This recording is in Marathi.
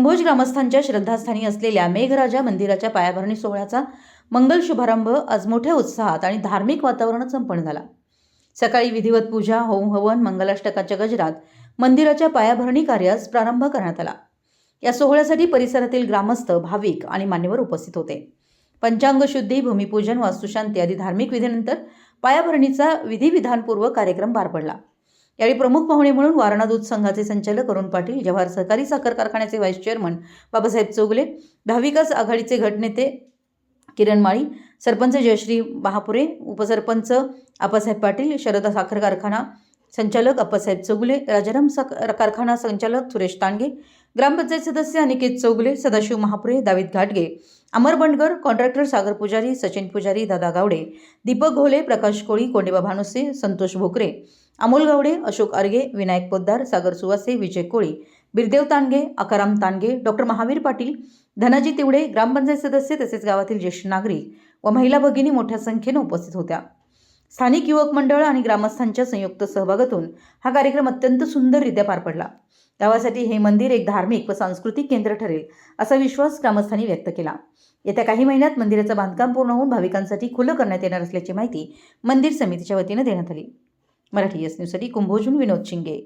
कुंभोज ग्रामस्थांच्या श्रद्धास्थानी असलेल्या मेघराजा मंदिराच्या पायाभरणी सोहळ्याचा मंगल शुभारंभ आज मोठ्या उत्साहात आणि धार्मिक वातावरणात संपन्न झाला. सकाळी विधिवत पूजा होम हवन मंगलाष्टकाच्या गजरात मंदिराच्या पायाभरणी कार्यास प्रारंभ करण्यात आला. या सोहळ्यासाठी परिसरातील ग्रामस्थ भाविक आणि मान्यवर उपस्थित होते. पंचांग शुद्धी भूमिपूजन वास्तुशांती आदी धार्मिक विधीनंतर पायाभरणीचा विधिविधानपूर्वक कार्यक्रम पार पडला. यावेळी प्रमुख पाहुणे म्हणून वारणा दूध संघाचे संचालक अरुण पाटील जव्हार सहकारी साखर कारखान्याचे व्हाईस चेअरमन बाबासाहेब चोगले दहाविकास आघाडीचे गटनेते किरण माळी सरपंच जयश्री महापुरे उपसरपंच आप्पासाहेब पाटील शरदा साखर कारखाना संचालक अप्पासाहेब चौगुले राजाराम साखर कारखाना संचालक सुरेश तांडगे ग्रामपंचायत सदस्य अनिकेत चौगुले सदाशिव महापुरे दावीद घाटगे अमर बंडगर कॉन्ट्रॅक्टर सागर पुजारी सचिन पुजारी दादा गावडे दीपक घोले प्रकाश कोळी कोंडेबा भानुसे संतोष भोकरे अमोल गावडे अशोक अर्गे विनायक पोद्दार सागर सुवासे विजय कोळी बिरदेव तांडगे अकाराम तांडगे डॉक्टर महावीर पाटील धनाजी तिवडे ग्रामपंचायत सदस्य तसेच गावातील ज्येष्ठ नागरिक व महिला भगिनी मोठ्या संख्येने उपस्थित होत्या. स्थानिक युवक मंडळ आणि ग्रामस्थांच्या संयुक्त सहभागातून हा कार्यक्रम अत्यंत सुंदररित्या पार पडला. गावासाठी हे मंदिर एक धार्मिक व सांस्कृतिक केंद्र ठरेल असा विश्वास ग्रामस्थांनी व्यक्त केला. येत्या काही महिन्यात मंदिराचं बांधकाम पूर्ण होऊन भाविकांसाठी खुलं करण्यात येणार असल्याची माहिती मंदिर समितीच्या वतीनं देण्यात आली. मराठी एस न्यूजसाठी कुंभोजून विनोद शिंगे.